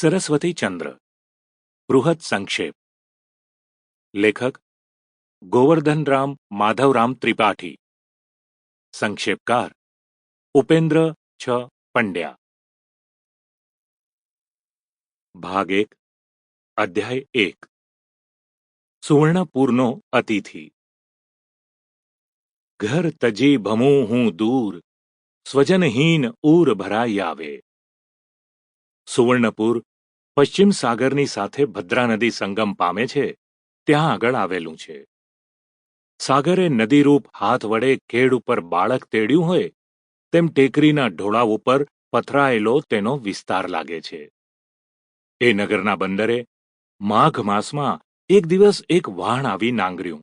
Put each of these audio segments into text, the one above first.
सरस्वती चंद्र। बृहद संक्षेप। लेखक, गोवर्धन राम माधवराम त्रिपाठी। संक्षेपकार, उपेंद्र छ पंड्या। भाग एक, अध्याय एक। सुवर्णपूर्णो अतिथि। घर तजी भमू हूँ दूर, स्वजनहीन ऊर भरा यावे सुवर्णपुर પશ્ચિમ સાગરની સાથે ભદ્રા નદી સંગમ પામે છે, ત્યાં આગળ આવેલું છે. સાગરે નદીરૂપ હાથ વડે ખેડ ઉપર બાળક તેડ્યું હોય, તેમ ટેકરીના ઢોળા ઉપર પથરાયેલો તેનો વિસ્તાર લાગે છે. એ નગરના બંદરે માઘ માસમાં એક દિવસ એક વાહણ આવી નાંગર્યું.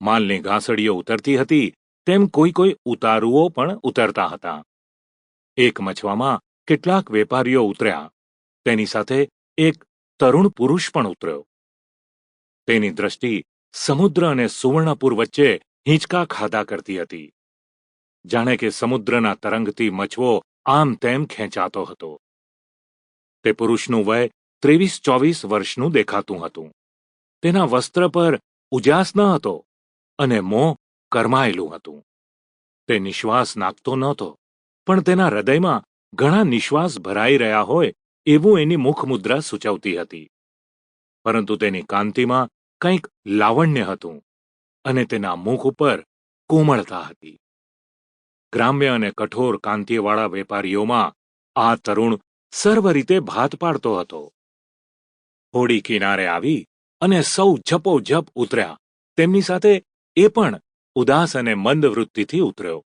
માલની ઘાસડીઓ ઉતરતી હતી, તેમ કોઈ કોઈ ઉતારુઓ પણ ઉતરતા હતા. એક મછવામાં કેટલાક વેપારીઓ ઉતર્યા. તેની સાથે એક તરુણ પુરુષ પણ ઉતર્યો. તેની દ્રષ્ટિ સમુદ્ર અને સુવર્ણપુર વચ્ચે હિંચકા ખાધા કરતી હતી. જાણે કે સમુદ્રના તરંગથી મચવો આમ તેમ ખેંચાતો હતો. તે પુરુષનું વય ત્રેવીસ ચોવીસ વર્ષનું દેખાતું હતું. તેના વસ્ત્ર પર ઉજાસ ન હતો અને મોં કરમાયેલું હતું. તે નિશ્વાસ નાખતો નહોતો, પણ તેના હૃદયમાં ઘણા નિશ્વાસ ભરાઈ રહ્યા હોય એવું એની મુખમુદ્રા સૂચવતી હતી. પરંતુ તેની કાંતિમાં કંઈક લાવણ્ય હતું અને તેના મુખ ઉપર કોમળતા હતી. ગ્રામ્ય અને કઠોર કાંતિવાળા વેપારીઓમાં આ તરુણ સર્વ રીતે ભાત પાડતો હતો. હોડી કિનારે આવી અને સૌ ઝપોઝપ ઉતર્યા. તેમની સાથે એ પણ ઉદાસ અને મંદ વૃત્તિથી ઉતર્યો.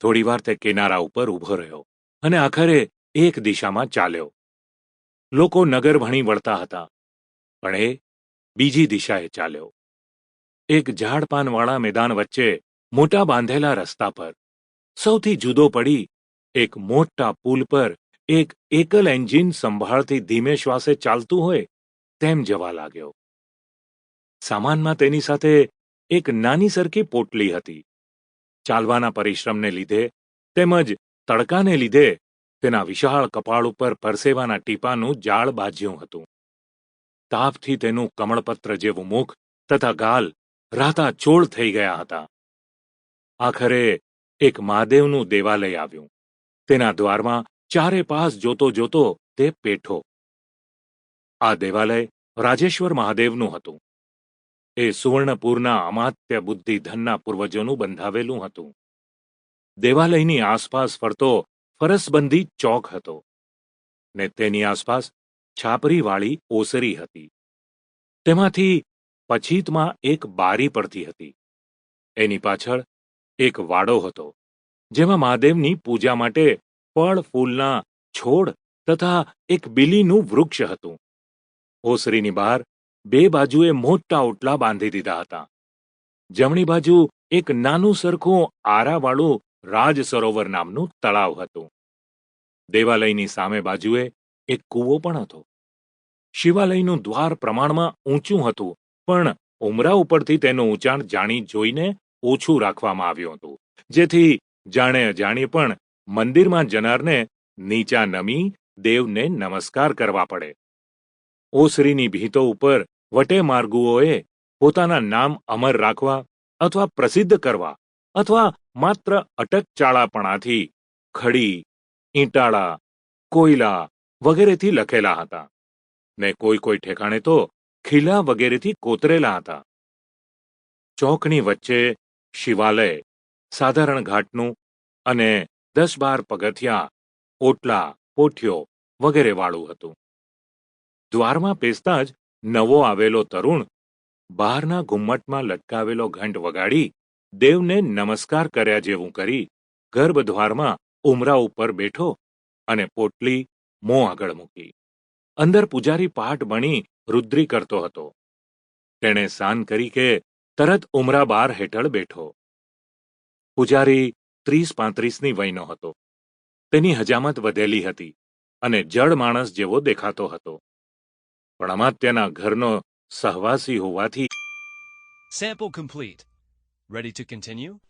થોડીવાર તે કિનારા ઉપર ઊભો રહ્યો અને આખરે એક દિશામાં ચાલ્યો. લોકો નગર ભણી વળતા હતા. પણ એ બીજી દિશાએ ચાલ્યો. એક ઝાડપાનવાળા મેદાન વચ્ચે મોટા બાંધેલા રસ્તા પર સૌથી જુદો પડી એક મોટા પુલ પર એક એકલ એન્જિન સંભાળથી ધીમે શ્વાસે ચાલતું હોય તેમ જવા લાગ્યો. સામાનમાં તેની સાથે એક નાની સરખી પોટલી હતી. ચાલવાના પરિશ્રમને લીધે તેમજ તડકાને લીધે તેના વિશાળ કપાળ ઉપર પરસેવાના ટીપાનું જાળ બાજ્યું હતું. તાપથી તેનું કમળપત્ર જેવું મુખ તથા ગાલ રાતા ચોળ થઈ ગયા હતા. આખરે એક મહાદેવનું દેવાલય આવ્યું. તેના દ્વારમાં ચારે પાસ જોતો જોતો તે પેઠો. આ દેવાલય રાજેશ્વર મહાદેવનું હતું. એ સુવર્ણપુરના અમાત્ય બુદ્ધિ ધનના પૂર્વજોનું બંધાવેલું હતું. દેવાલયની આસપાસ ફરતો ફરસબંધી ચોક હતો ને તેની આસપાસ છાપરીવાળી ઓસરી હતી. તેમાંથી પછીતમાં એક બારી પડતી હતી. એની પાછળ એક વાડો હતો, જેમાં મહાદેવની પૂજા માટે ફળ, ફૂલના છોડ તથા એક બિલીનું વૃક્ષ હતું. ઓસરીની બહાર બે બાજુએ મોટા ઓટલા બાંધી દીધા હતા. જમણી બાજુ એક નાનું સરખું આરાવાળું રાજ સરોવર નામનું તળાવ હતું. દેવાલયની સામે બાજુએ એક કૂવો પણ હતો. શિવાલયનું દ્વાર પ્રમાણમાં ઊંચું હતું, પણ ઉમરા ઉપરથી તેનું ઊંચાણ જાણી જોઈને ઓછું રાખવામાં આવ્યું હતું. જેથી જાણે અજાણી પણ મંદિરમાં જનારને નીચા નમી દેવને નમસ્કાર કરવા પડે. ઓસરીની ભીતો ઉપર વટે માર્ગુઓએ પોતાના નામ અમર રાખવા અથવા પ્રસિદ્ધ કરવા અથવા માત્ર અટકચાળાપણાથી ખડી ઈંટાળા, કોયલા વગેરેથી લખેલા હતા. ને કોઈ કોઈ ઠેકાણે તો ખીલા વગેરેથી કોતરેલા હતા. ચોકની વચ્ચે શિવાલય, સાધારણ ઘાટનું અને દસ બાર પગથિયા, ઓટલા પોઠિયો વગેરે વાળું હતું. દ્વારમાં પેસતા જ નવો આવેલો તરુણ બહારના ઘુમ્મટમાં લટકાવેલો ઘંટ વગાડી દેવને નમસ્કાર કર્યા જેવું કરી ગર્ભદ્વારમાં ઉમરા ઉપર બેઠો અને પોટલી મોં આગળ મૂકી. અંદર પૂજારી પાઠ બની રુદ્રી કરતો હતો. તેણે સાન કરી કે તરત ઉમરા બાર હેઠળ બેઠો. પૂજારી ત્રીસ પાંત્રીસની વયનો હતો. તેની હજામત વધેલી હતી અને જડ માણસ જેવો દેખાતો હતો. પણ અમાત્યના ઘરનો સહવાસી હોવાથી sample complete. Ready to continue?